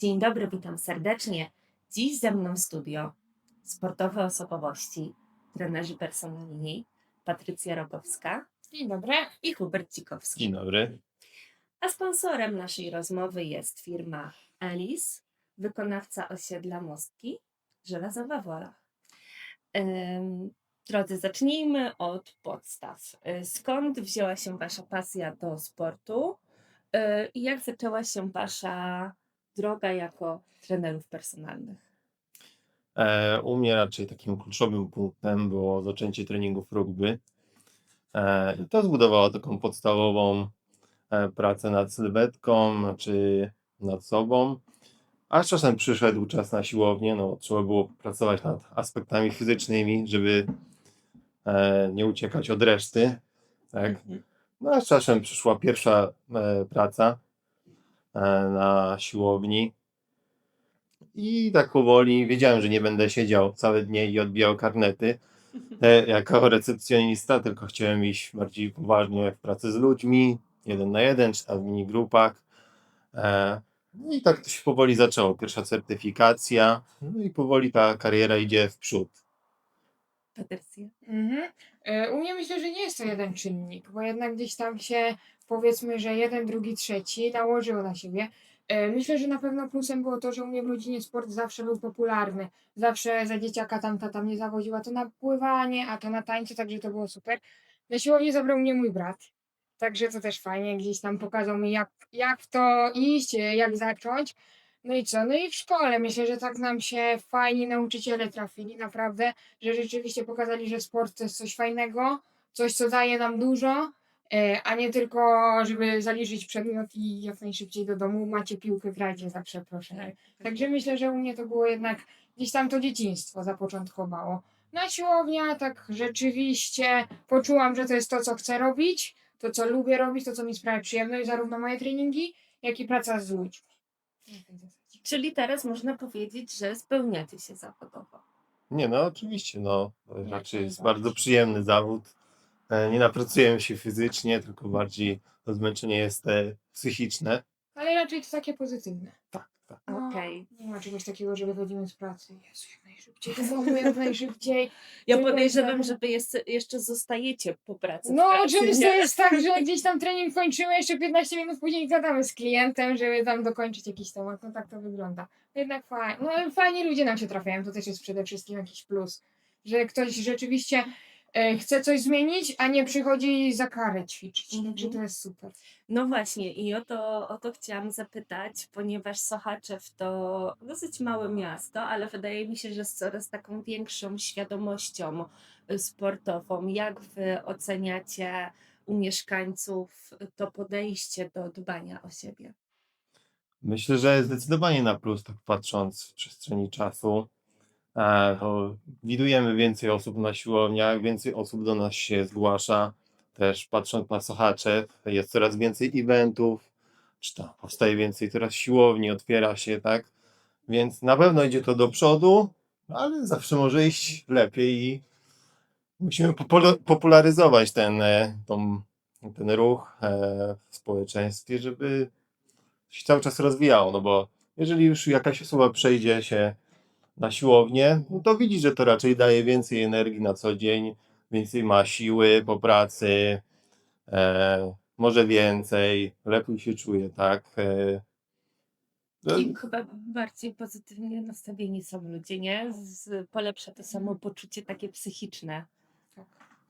Dzień dobry, witam serdecznie. Dziś ze mną studio sportowe osobowości, trenerzy personalni Patrycja Rogowska Dzień dobry. i Hubert Cikowski. Dzień dobry. A sponsorem naszej rozmowy jest firma Alice, wykonawca osiedla Mostki, Żelazowa Wola. Em, Drodzy, zacznijmy od podstaw. E, Skąd wzięła się Wasza pasja do sportu e, i jak zaczęła się Wasza droga jako trenerów personalnych? E, u mnie raczej takim kluczowym punktem było zaczęcie treningów rugby. E, i to zbudowało taką podstawową e, pracę nad sylwetką, czy nad sobą. A z czasem przyszedł czas na siłownię, no trzeba było pracować nad aspektami fizycznymi, żeby nie uciekać od reszty. Tak? Mhm. No a z czasem przyszła pierwsza praca na siłowni. I tak powoli wiedziałem, że nie będę siedział całe dnie i odbijał karnety e, jako recepcjonista, tylko chciałem iść bardziej poważnie w pracy z ludźmi, jeden na jeden, czy tam w minigrupach. E, no I tak to się powoli zaczęło. Pierwsza certyfikacja, no i powoli ta kariera idzie w przód. Patrycja? Mhm. E, U mnie myślę, że nie jest to jeden czynnik, bo jednak gdzieś tam się powiedzmy, że jeden, drugi, trzeci nałożyło na siebie. E, Myślę, że na pewno plusem było to, że u mnie w rodzinie sport zawsze był popularny. Zawsze za dzieciaka tam tata mnie zawoziła to na pływanie, a to na tańce, także to było super. Na siłownię zabrał mnie mój brat. Także to też fajnie, gdzieś tam pokazał mi jak, jak w to iść, jak zacząć. No i co? No i w szkole myślę, że tak nam się fajni nauczyciele trafili, naprawdę, że rzeczywiście pokazali, że sport to jest coś fajnego, coś, co daje nam dużo, e, a nie tylko, żeby zaliczyć przedmiot i jak najszybciej do domu. Macie piłkę, grajcie za przeproszeniem. Także myślę, że u mnie to było jednak gdzieś tam to dzieciństwo zapoczątkowało. Na siłownia tak rzeczywiście poczułam, że to jest to, co chcę robić, to, co lubię robić, to, co mi sprawia przyjemność, zarówno moje treningi, jak i praca z ludźmi. Czyli teraz można powiedzieć, że spełniacie się zawodowo. Nie, no oczywiście, no raczej jest bardzo przyjemny zawód. E, Nie napracujemy się fizycznie, tylko bardziej to zmęczenie jest e, psychiczne. Ale raczej to takie pozytywne. Tak, tak. No, Okej. Nie ma czegoś takiego, że wychodzimy z pracy. Jezu, jak najszybciej do domu, jak najszybciej. Ja Tylko podejrzewam, że- że Wy jest, jeszcze zostajecie po pracy. w No pracy, oczywiście nie? jest tak, że gdzieś tam trening kończymy, jeszcze 15 minut później gadamy z klientem, żeby tam dokończyć jakiś temat. No tak to wygląda. Jednak fajnie. No ale fajni ludzie nam się trafiają, to też jest przede wszystkim jakiś plus. Że ktoś rzeczywiście e, chce coś zmienić, a nie przychodzi za karę ćwiczyć. Mhm. Także to jest super. No właśnie, i o to, o to chciałam zapytać, ponieważ Sochaczew to dosyć małe miasto, ale wydaje mi się, że z coraz taką większą świadomością y, sportową. Jak wy oceniacie u mieszkańców to podejście do dbania o siebie? Myślę, że zdecydowanie na plus, tak patrząc w przestrzeni czasu. E, widujemy więcej osób na siłowniach, więcej osób do nas się zgłasza. Też patrząc na Sochaczew, jest coraz więcej eventów, czy to powstaje więcej teraz siłowni, otwiera się, tak? Więc na pewno idzie to do przodu, ale zawsze może iść lepiej i musimy popula- popularyzować ten, e, ten ruch e, w społeczeństwie, żeby się cały czas rozwijało, no bo jeżeli już jakaś osoba przejdzie się na siłownię, no to widzi, że to raczej daje więcej energii na co dzień, więcej ma siły po pracy, e, może więcej, lepiej się czuje, tak? E, no, I chyba bardziej pozytywnie nastawieni są ludzie, nie? Z, polepsza to samopoczucie takie psychiczne. Tak.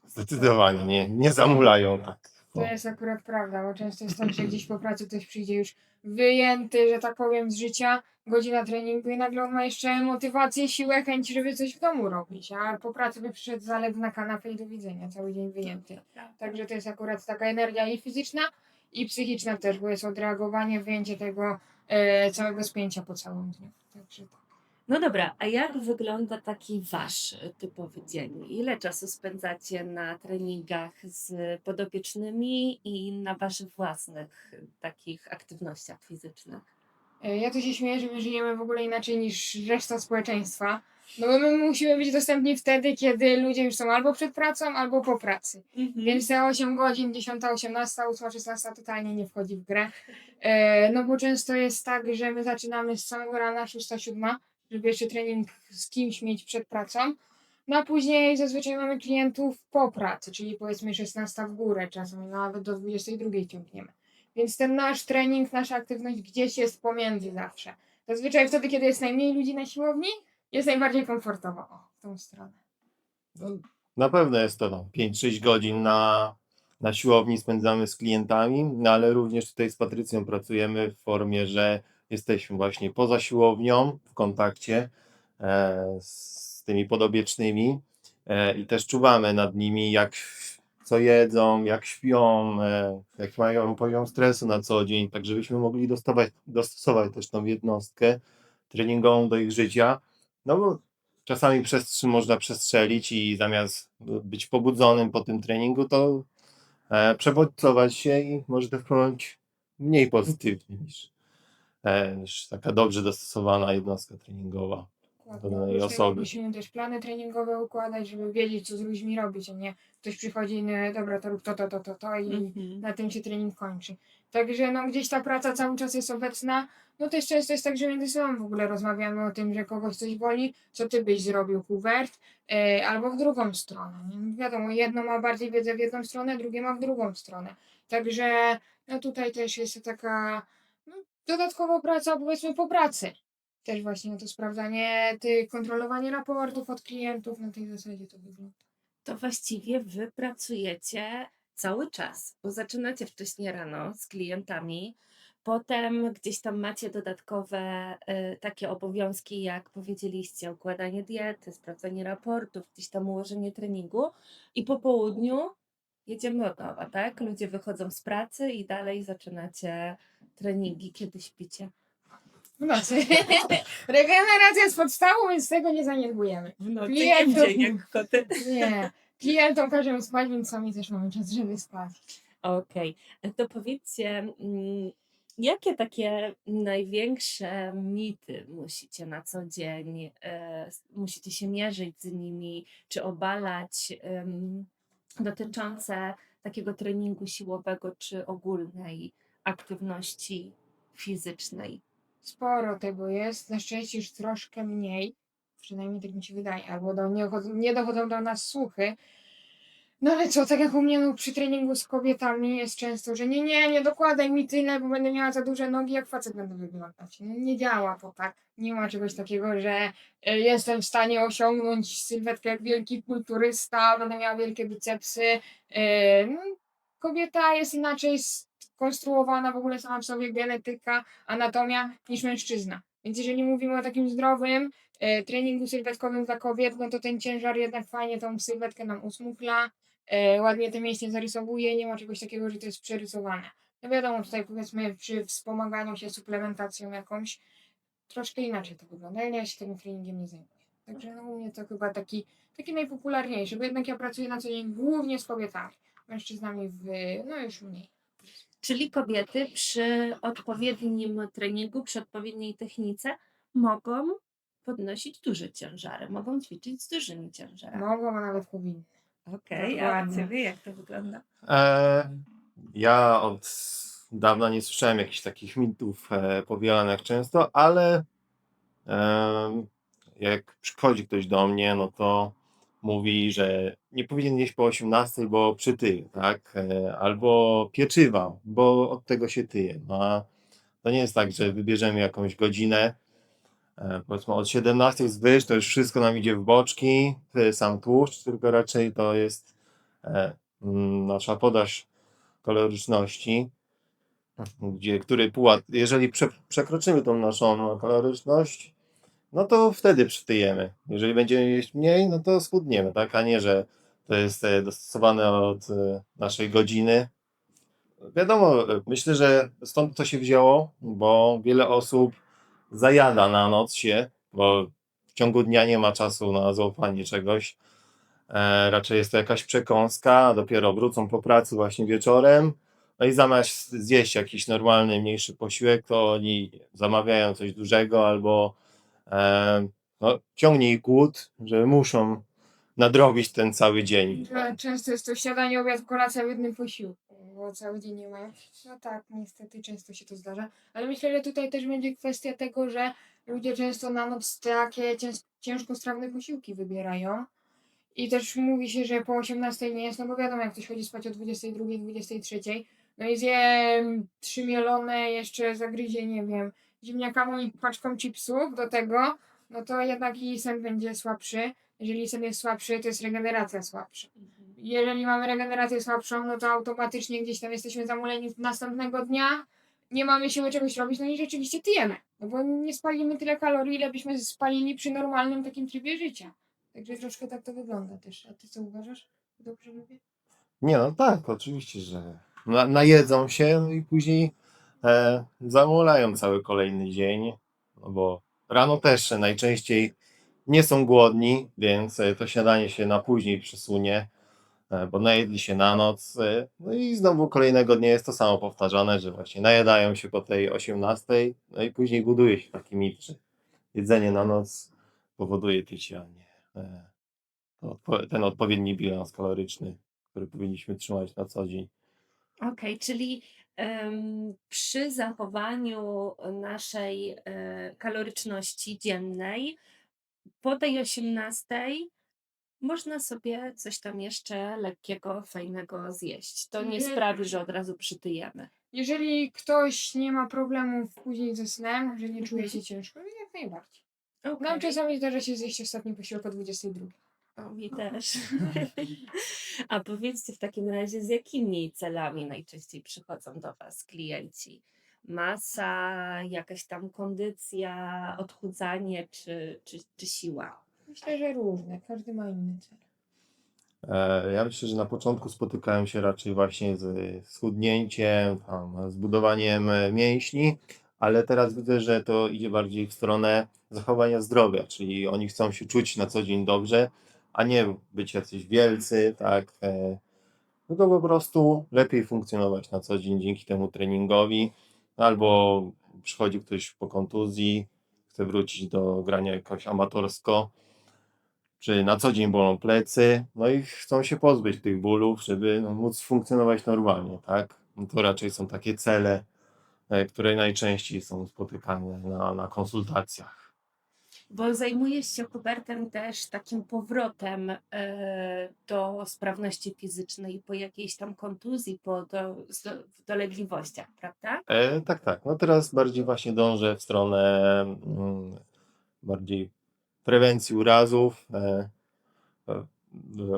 zdecydowanie nie, nie zamulają, tak. To jest akurat prawda, bo często jest tak, że gdzieś po pracy ktoś przyjdzie już wyjęty, że tak powiem, z życia, godzina treningu i nagle on ma jeszcze motywację, siłę, chęć, żeby coś w domu robić, a po pracy by przyszedł zalew na kanapę i do widzenia, cały dzień wyjęty. Także to jest akurat taka energia i fizyczna, i psychiczna też, bo jest odreagowanie, wyjęcie tego e, całego spięcia po całym dniu. Także tak. No dobra, a jak wygląda taki wasz typowy dzień? Ile czasu spędzacie na treningach z podopiecznymi i na waszych własnych takich aktywnościach fizycznych? E, Ja to się śmieję, że my żyjemy w ogóle inaczej niż reszta społeczeństwa. No bo my musimy być dostępni wtedy, kiedy ludzie już są albo przed pracą, albo po pracy. Mhm. Więc te 8 godzin, 10, 18, 8, 16 totalnie nie wchodzi w grę. E, no bo często jest tak, że my zaczynamy z samego rana 6-7, żeby jeszcze trening z kimś mieć przed pracą. No a później zazwyczaj mamy klientów po pracy, czyli powiedzmy 16 w górę, czasami nawet do 22 ciągniemy. Więc ten nasz trening, nasza aktywność gdzieś jest pomiędzy zawsze. Zazwyczaj wtedy, kiedy jest najmniej ludzi na siłowni, jest najbardziej komfortowo. O, w tą stronę. No, na pewno jest to no, 5-6 godzin na, na siłowni spędzamy z klientami, no ale również tutaj z Patrycją pracujemy w formie, że jesteśmy właśnie poza siłownią w kontakcie e, z tymi podobiecznymi e, i też czuwamy nad nimi, jak co jedzą, jak śpią, e, jak mają poziom stresu na co dzień, tak żebyśmy mogli dostosować, dostosować też tą jednostkę treningową do ich życia. No bo czasami przestrzy można przestrzelić i zamiast być pobudzonym po tym treningu, to e, przebodźcować się i może to wpłynąć mniej pozytywnie niż, e, niż taka dobrze dostosowana jednostka treningowa. Do danej Oprócz tego osoby. Musimy też plany treningowe układać, żeby wiedzieć, co z ludźmi robić, a nie ktoś przychodzi, no, dobra, to rób to, to, to, to, to i Mhm. na tym się trening kończy. Także no gdzieś ta praca cały czas jest obecna. No też często jest tak, że między sobą w ogóle rozmawiamy o tym, że kogoś coś boli, co ty byś zrobił, Hubert, e, albo w drugą stronę. nie? Wiadomo, jedno ma bardziej wiedzę w jedną stronę, drugie ma w drugą stronę. Także no tutaj też jest taka no, dodatkowa praca, powiedzmy po pracy. Też właśnie to sprawdzanie, ty, kontrolowanie raportów od klientów, na tej zasadzie to wygląda. To właściwie wy pracujecie cały czas, bo zaczynacie wcześniej rano z klientami, potem gdzieś tam macie dodatkowe y, takie obowiązki, jak powiedzieliście, układanie diety, sprawdzanie raportów, gdzieś tam ułożenie treningu i po południu jedziemy od nowa, tak? Ludzie wychodzą z pracy i dalej zaczynacie treningi, kiedy śpicie. W nocy. Regeneracja jest podstawą, więc tego nie zaniedbujemy. Nocy Klientów- dzień, jak koty. Nie. Klientom każemy spać, więc sami też mamy czas, żeby spać. Okej, to powiedzcie, mm, jakie takie największe mity musicie na co dzień, e, musicie się mierzyć z nimi, czy obalać, dotyczące takiego treningu siłowego, czy ogólnej aktywności fizycznej? Sporo tego jest. Na szczęście już troszkę mniej. Przynajmniej tak mi się wydaje. Albo do, nie, nie dochodzą do nas słuchy. No ale co, tak jak u mnie no, przy treningu z kobietami jest często, że nie, nie, nie dokładaj mi tyle, bo będę miała za duże nogi, jak facet będę wyglądać. No, nie działa to tak. Nie ma czegoś takiego, że e, jestem w stanie osiągnąć sylwetkę jak wielki kulturysta, będę miała wielkie bicepsy. E, no, kobieta jest inaczej skonstruowana w ogóle sama w sobie genetyka, anatomia niż mężczyzna. Więc jeżeli mówimy o takim zdrowym e, treningu sylwetkowym dla kobiet, no to ten ciężar jednak fajnie tą sylwetkę nam usmukla, e, ładnie te mięśnie zarysowuje, nie ma czegoś takiego, że to jest przerysowane. No wiadomo, tutaj powiedzmy przy wspomaganiu się suplementacją jakąś, troszkę inaczej to wygląda, ale ja się tym treningiem nie zajmuję. Także no u mnie to chyba taki, taki najpopularniejszy, bo jednak ja pracuję na co dzień głównie z kobietami, mężczyznami w, no już mniej. Czyli kobiety przy odpowiednim treningu, przy odpowiedniej technice mogą podnosić duże ciężary, mogą ćwiczyć z dużymi ciężarami. Mogą, a nawet powinny. Okej, a u ciebie jak to wygląda? E, ja od dawna nie słyszałem jakichś takich mitów e, powielanych często, ale e, jak przychodzi ktoś do mnie, no to mówi, że nie powinien jeść po 18, bo przytyje, tak? E, albo pieczywa, bo od tego się tyje. No, to nie jest tak, że wybierzemy jakąś godzinę, e, powiedzmy od 17 zwyż, to już wszystko nam idzie w boczki, sam tłuszcz, tylko raczej to jest e, mm, nasza podaż kaloryczności, gdzie, który pułap, jeżeli prze, przekroczymy tą naszą kaloryczność, no to wtedy przytyjemy. Jeżeli będziemy jeść mniej, no to schudniemy, tak? A nie, że to jest e, dostosowane od e, naszej godziny. Wiadomo, e, myślę, że stąd to się wzięło, bo wiele osób zajada na noc się, bo w ciągu dnia nie ma czasu na złapanie czegoś. E, raczej jest to jakaś przekąska, dopiero wrócą po pracy właśnie wieczorem. No i zamiast zjeść jakiś normalny, mniejszy posiłek, to oni zamawiają coś dużego albo no, ciągnie ich głód, że muszą nadrobić ten cały dzień. Że Często jest to śniadanie, obiad, kolacja w jednym posiłku, bo cały dzień nie mają. No tak, niestety często się to zdarza. Ale myślę, że tutaj też będzie kwestia tego, że ludzie często na noc takie cięż, ciężkostrawne posiłki wybierają. I też mówi się, że po 18 nie jest, no bo wiadomo, jak ktoś chodzi spać o 22, 23, no i zje trzy mielone, jeszcze zagryzie, nie wiem, ziemniakami i paczką chipsów do tego, no to jednak i sen będzie słabszy. Jeżeli sen jest słabszy, to jest regeneracja słabsza jeżeli mamy regenerację słabszą, no to automatycznie gdzieś tam jesteśmy zamuleni następnego dnia, nie mamy siły czegoś robić, no i rzeczywiście tyjemy. No bo nie spalimy tyle kalorii, ile byśmy spalili przy normalnym takim trybie życia. Także troszkę tak to wygląda też. A ty co uważasz? Dobrze mówię? Nie no tak, oczywiście, że na, najedzą się i później e, zamulają cały kolejny dzień, no bo rano też najczęściej nie są głodni, więc e, to śniadanie się na później przesunie, e, bo najedli się na noc, no i znowu kolejnego dnia jest to samo powtarzane, że właśnie najadają się po tej 18, no i później buduje się taki mit, że jedzenie na noc powoduje tycie, nie ten odpowiedni bilans kaloryczny który powinniśmy trzymać na co dzień. Okej, czyli em, przy zachowaniu naszej e, kaloryczności dziennej po tej 18 można sobie coś tam jeszcze lekkiego, fajnego zjeść. To nie sprawi, że od razu przytyjemy. Jeżeli ktoś nie ma problemów później ze snem, że nie czuje Mhm. się ciężko, to jak najbardziej. Okej. Nam czasami zdarza się zjeść ostatni posiłek o 22. O, mi też. A powiedzcie w takim razie, z jakimi celami najczęściej przychodzą do Was klienci? Masa, jakaś tam kondycja, odchudzanie czy, czy, czy siła? Myślę, że różne. Każdy ma inny cel. E, Ja myślę, że na początku spotykałem się raczej właśnie z schudnięciem, tam, zbudowaniem e, mięśni, ale teraz widzę, że to idzie bardziej w stronę zachowania zdrowia, czyli oni chcą się czuć na co dzień dobrze, a nie być jacyś wielcy, tak, e, tylko po prostu lepiej funkcjonować na co dzień dzięki temu treningowi, albo przychodzi ktoś po kontuzji, chce wrócić do grania jakoś amatorsko, czy na co dzień bolą plecy, no i chcą się pozbyć tych bólów, żeby no, móc funkcjonować normalnie, tak? No to raczej są takie cele, e, które najczęściej są spotykane na, na konsultacjach. Bo zajmujesz się Hubertem też takim powrotem e, do sprawności fizycznej po jakiejś tam kontuzji, po do, zdo- dolegliwościach, prawda? E, tak, tak. No teraz bardziej właśnie dążę w stronę mm, bardziej prewencji urazów e, e,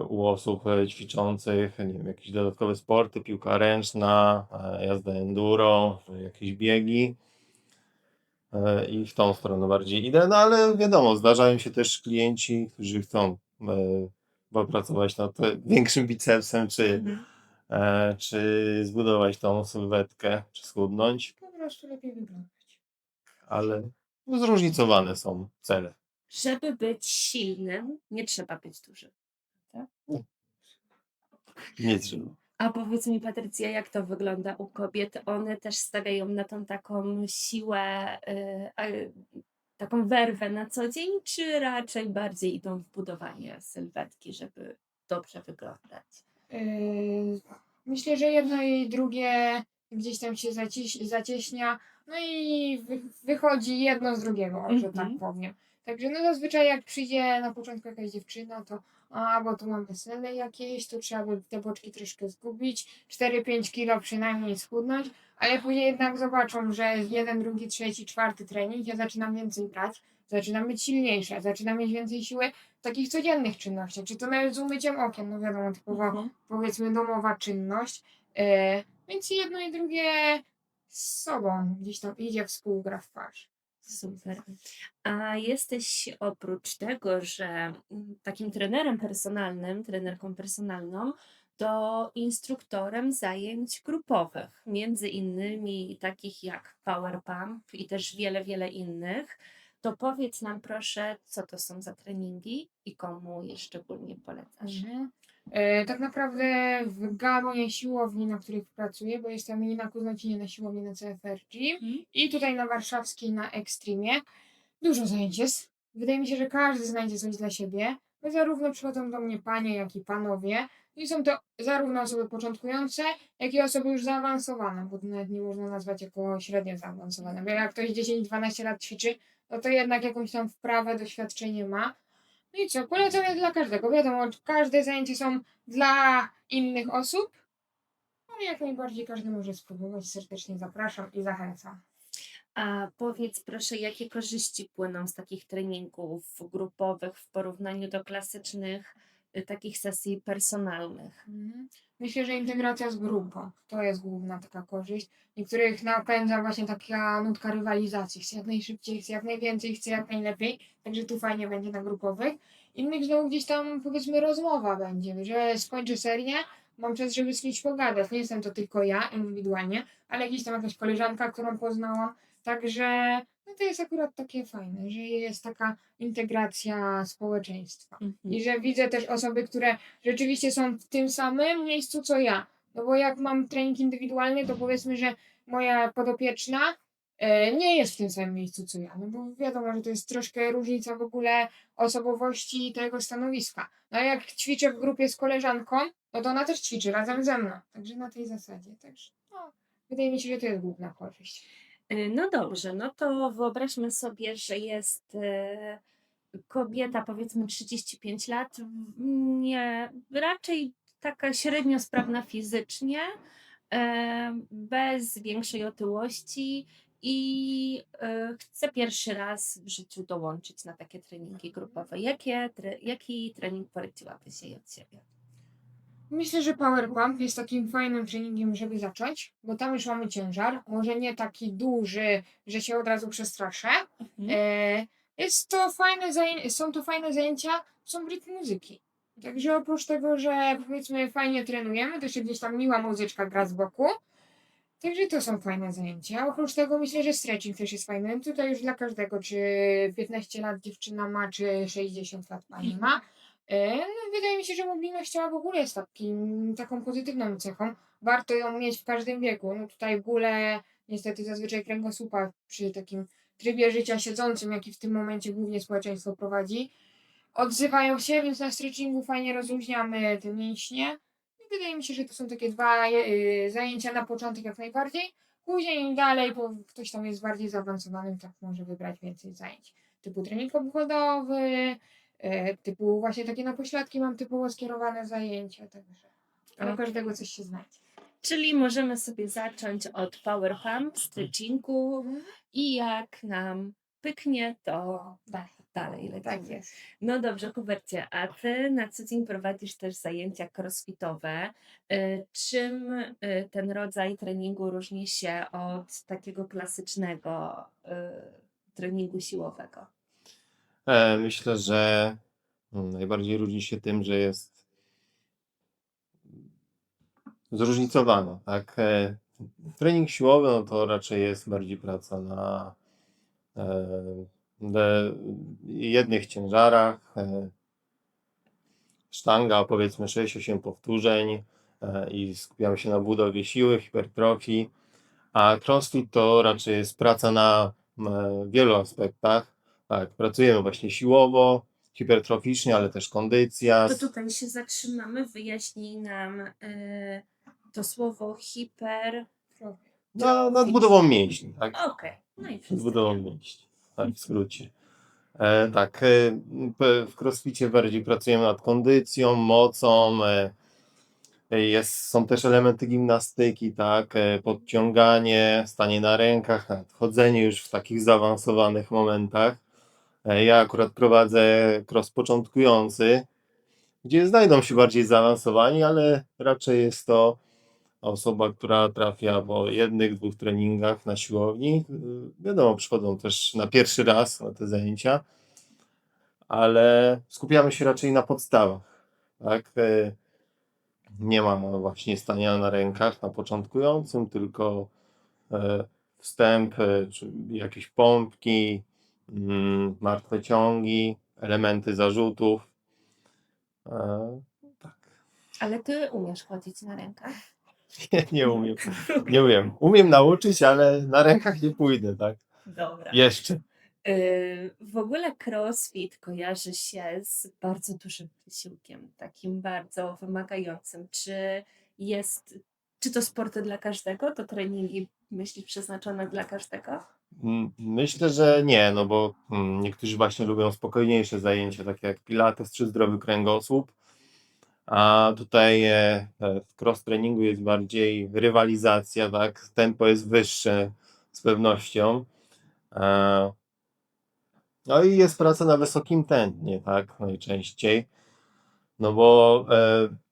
u osób ćwiczących, nie wiem, jakieś dodatkowe sporty, piłka ręczna, e, jazda enduro, jakieś biegi. E, I w tą stronę bardziej idę, no ale wiadomo, zdarzają się też klienci, którzy chcą e, popracować nad e, większym bicepsem, czy, Mhm. e, czy zbudować tą sylwetkę, czy schudnąć, Po prostu lepiej wyglądać. ale zróżnicowane są cele. Żeby być silnym, nie trzeba być dużym. Nie trzeba. A powiedz mi, Patrycja, jak to wygląda u kobiet? One też stawiają na tą taką siłę, y, a, taką werwę na co dzień, czy raczej bardziej idą w budowanie sylwetki, żeby dobrze wyglądać? Yy, myślę, że jedno i drugie gdzieś tam się zaciś, zacieśnia, no i wy, wychodzi jedno z drugiego, że tak Mhm. powiem. Także no zazwyczaj jak przyjdzie na początku jakaś dziewczyna, to a, bo tu mam wesele jakieś, to trzeba by te boczki troszkę zgubić, 4-5 kilo przynajmniej schudnąć, ale później jednak zobaczą, że jeden, drugi, trzeci, czwarty trening, ja zaczynam więcej brać, zaczynam być silniejsza, zaczynam mieć więcej siły w takich codziennych czynnościach, czy to nawet z umyciem okien, no wiadomo, typowo Mhm. powiedzmy domowa czynność. E, więc jedno i drugie z sobą gdzieś tam idzie, współgra w parze. Super. A jesteś oprócz tego, że mm, takim trenerem personalnym, trenerką personalną, to instruktorem zajęć grupowych, między innymi takich jak Power Pump i też wiele, wiele innych. To powiedz nam proszę, co to są za treningi i komu je szczególnie polecasz. Mhm. E, tak naprawdę w gamie siłowni, na których pracuję, bo jestem i na Kuznocinie na siłowni na CFR Gym Mhm. i tutaj na warszawskiej na Extremie, dużo zajęć jest. Wydaje mi się, że każdy znajdzie coś dla siebie. Bo zarówno przychodzą do mnie panie, jak i panowie. I są to zarówno osoby początkujące, jak i osoby już zaawansowane, bo nawet nie można nazwać jako średnio zaawansowane. Bo jak ktoś 10-12 lat ćwiczy, no to jednak jakąś tam wprawę, doświadczenie ma. No i co, dla każdego. Wiadomo, każde zajęcia są dla innych osób, ale jak najbardziej każdy może spróbować. Serdecznie zapraszam i zachęcam. A powiedz proszę, jakie korzyści płyną z takich treningów grupowych w porównaniu do klasycznych takich sesji personalnych? Mhm. Myślę, że integracja z grupą to jest główna taka korzyść. Niektórych napędza właśnie taka nutka rywalizacji. Chcę jak najszybciej, chcę jak najwięcej, chcę jak najlepiej. Także tu fajnie będzie na grupowych. Innych znowu gdzieś tam powiedzmy rozmowa będzie, że skończę serię, mam czas, żeby z kimś pogadać. Nie jestem to tylko ja indywidualnie, ale gdzieś tam jakaś koleżanka, którą poznałam. Także no to jest akurat takie fajne, że jest taka integracja społeczeństwa. Mhm. I że widzę też osoby, które rzeczywiście są w tym samym miejscu co ja. No bo jak mam trening indywidualny, to powiedzmy, że moja podopieczna e, nie jest w tym samym miejscu co ja. No bo wiadomo, że to jest troszkę różnica w ogóle osobowości i tego stanowiska. No a jak ćwiczę w grupie z koleżanką, no to ona też ćwiczy razem ze mną. Także na tej zasadzie. Także no, wydaje mi się, że to jest główna korzyść. Y, No dobrze, no to wyobraźmy sobie, że jest e, kobieta powiedzmy 35 lat, nie, raczej taka średnio sprawna fizycznie, e, bez większej otyłości i chce pierwszy raz w życiu dołączyć na takie treningi grupowe. Jakie, jaki trening poleciłabyś jej od siebie? Myślę, że Power Pump jest takim fajnym treningiem, żeby zacząć, bo tam już mamy ciężar. Może nie taki duży, że się od razu przestraszę. Mhm. E, jest to fajne zaję- są to fajne zajęcia, są w rytm muzyki. Także oprócz tego, że powiedzmy fajnie trenujemy, to jeszcze gdzieś tam miła muzyczka gra z boku. Także to są fajne zajęcia. Oprócz tego myślę, że stretching też jest fajny. Tutaj już dla każdego, czy 15 lat dziewczyna ma, czy 60 lat pani ma. E, No, wydaje mi się, że mobilność ciała w ogóle jest takim, taką pozytywną cechą. Warto ją mieć w każdym wieku. No tutaj w ogóle niestety zazwyczaj kręgosłupa przy takim trybie życia siedzącym, jaki w tym momencie głównie społeczeństwo prowadzi, odzywają się, więc na stretchingu fajnie rozluźniamy te mięśnie. I wydaje mi się, że to są takie dwa y, zajęcia na początek jak najbardziej. Później dalej, bo ktoś tam jest bardziej zaawansowanym, tak może wybrać więcej zajęć. Typu trening obwodowy, e, typu właśnie takie na pośladki mam typowo skierowane zajęcia, także Okej. każdego coś się znajdzie. Czyli możemy sobie zacząć od power pump, stretchingu i jak nam pyknie, to da- dalej lecimy. Tak jest. No dobrze, Hubercie, a ty na co dzień prowadzisz też zajęcia crossfitowe. Y, Czym y, ten rodzaj treningu różni się od takiego klasycznego treningu siłowego? E, myślę, że mm, najbardziej różni się tym, że jest zróżnicowany, tak? E, trening siłowy, no to raczej jest bardziej praca na e, jednych ciężarach, sztanga powiedzmy 6-8 powtórzeń i skupiamy się na budowie siły, hipertrofii, a crossfit to raczej jest praca na wielu aspektach. Tak, pracujemy właśnie siłowo, hipertroficznie, ale też kondycja. To tutaj się zatrzymamy, wyjaśnij nam y, to słowo hiper. No, nad budową mięśni, tak? Okej, no i Nad wszystko. budową mięśni, tak w skrócie. E, tak, e, p- w crossficie bardziej pracujemy nad kondycją, mocą. E, jest, są też elementy gimnastyki, tak? E, podciąganie, stanie na rękach, nawet chodzenie już w takich zaawansowanych momentach. E, ja akurat prowadzę cross początkujący, gdzie znajdą się bardziej zaawansowani, ale raczej jest to osoba, która trafia po jednych, dwóch treningach na siłowni. Y, Wiadomo, przychodzą też na pierwszy raz na te zajęcia, ale skupiamy się raczej na podstawach. Tak? Y, Nie ma właśnie stania na rękach na początkującym, tylko e, wstęp, e, czy jakieś pompki, martwe ciągi, elementy zarzutów. E, Tak. Ale ty umiesz chodzić na rękach? Nie, nie umiem. Nie umiem. Umiem nauczyć, ale na rękach nie pójdę, tak? Dobra. Jeszcze. Yy, W ogóle crossfit kojarzy się z bardzo dużym wysiłkiem, takim bardzo wymagającym. Czy jest, czy to sporty dla każdego? To treningi, myślisz, przeznaczone dla każdego? Myślę, że nie, no bo mm, niektórzy właśnie lubią spokojniejsze zajęcia, takie jak pilates czy zdrowy kręgosłup, a tutaj e, e, w cross treningu jest bardziej rywalizacja, tak? Tempo jest wyższe z pewnością. E, No i jest praca na wysokim tętnie, tak? Najczęściej. No bo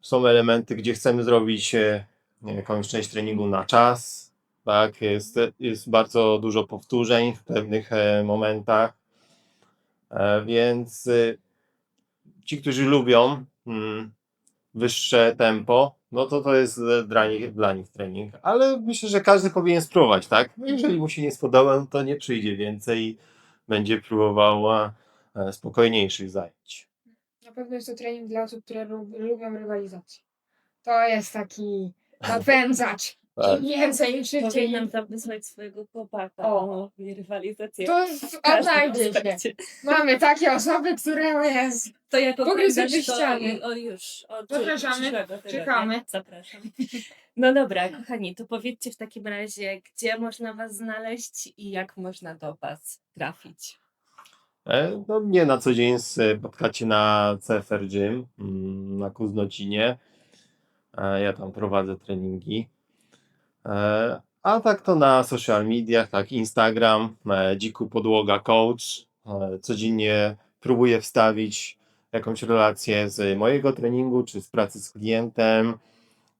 są elementy, gdzie chcemy zrobić jakąś część treningu na czas, tak? Jest, jest bardzo dużo powtórzeń w pewnych e, momentach, e, więc e, ci, którzy lubią mm, wyższe tempo, no to to jest e, dla nich, dla nich trening. Ale myślę, że każdy powinien spróbować, tak? Jeżeli mu się nie spodoba, no to nie przyjdzie więcej i będzie próbował e, spokojniejszych zajęć. Na pewno jest to trening dla osób, które lub, lubią rywalizację. To jest taki napędzacz. Tak. Im więcej, szybciej. Powinnam tam wysłać swojego chłopaka O. o rywalizację. To w każdym odnajdzie się. aspekcie. Mamy takie osoby, które jest. To jak Pogryzę to ściany. o już, od Zapraszamy. przyszłego tygodnia. Czekamy. Zapraszam. No dobra, kochani, to powiedzcie w takim razie, gdzie można was znaleźć i jak można do was trafić. E, No, mnie na co dzień spotkacie na CFR Gym mm, na Kuznocinie. E, Ja tam prowadzę treningi. E, A tak to na social mediach, tak Instagram, Dziku Podłoga Coach. E, Codziennie próbuję wstawić jakąś relację z mojego treningu czy z pracy z klientem.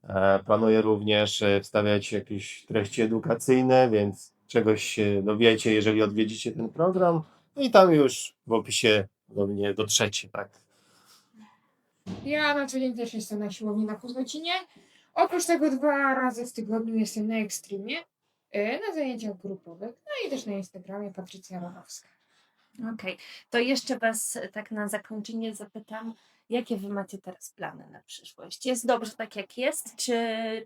E, Planuję również wstawiać jakieś treści edukacyjne, więc czegoś się dowiecie, jeżeli odwiedzicie ten program. No i tam już w opisie do mnie dotrzecie, tak. Ja na co dzień też jestem na siłowni na Kuznocinie. Oprócz tego dwa razy w tygodniu jestem na Ekstremie, y, na zajęciach grupowych, no i też na Instagramie Patrycja Rodowska. Okej, to jeszcze was e, tak na zakończenie zapytam, jakie wy macie teraz plany na przyszłość? Jest dobrze tak jak jest, czy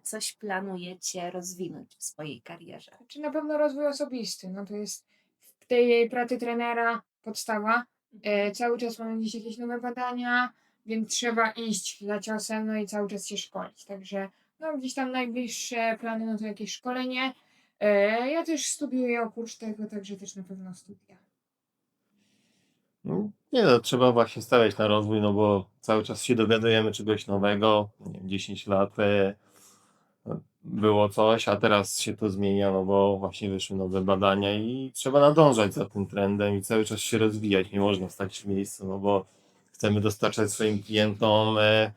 coś planujecie rozwinąć w swojej karierze? Czy na pewno rozwój osobisty, no to jest w tej pracy trenera podstawa. E, cały czas mamy gdzieś jakieś nowe badania, więc trzeba iść za ciosem, no i cały czas się szkolić. Także no gdzieś tam najbliższe plany, no to jakieś szkolenie. E, ja też studiuję oprócz tego, także też na pewno studia. No, Nie no, trzeba właśnie stawiać na rozwój, no bo cały czas się dowiadujemy czegoś nowego. Nie wiem, 10 lat e, było coś, a teraz się to zmienia, no bo właśnie wyszły nowe badania i trzeba nadążać za tym trendem i cały czas się rozwijać. Nie można stać w miejscu, no bo chcemy dostarczać swoim klientom e,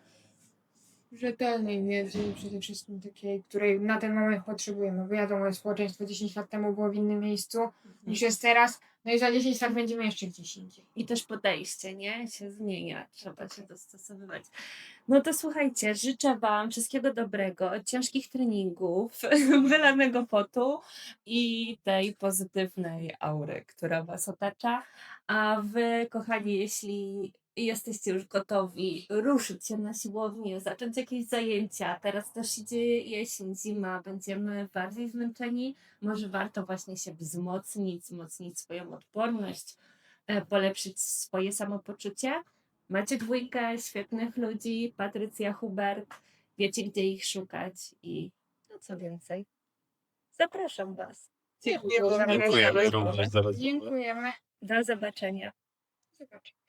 Rzetelnej wiedzy i przede wszystkim takiej, której na ten moment potrzebujemy. Bo wiadomo, społeczeństwo 10 lat temu było w innym miejscu niż jest teraz, no i za 10 lat będziemy jeszcze gdzieś indziej. I też podejście, nie? Się zmienia, trzeba się dostosowywać. No to słuchajcie, życzę Wam wszystkiego dobrego, ciężkich treningów, wylanego potu i tej pozytywnej aury, która Was otacza. A Wy, kochani, jeśli jesteście już gotowi ruszyć się na siłownię, zacząć jakieś zajęcia, teraz też idzie jesień, zima, będziemy bardziej zmęczeni, może warto właśnie się wzmocnić, wzmocnić swoją odporność, e, polepszyć swoje samopoczucie. Macie dwójkę świetnych ludzi, Patrycja, Hubert, wiecie gdzie ich szukać i no co więcej. Zapraszam Was. Dziękujemy rozmowę. Dziękujemy. Do zobaczenia. Zobaczymy.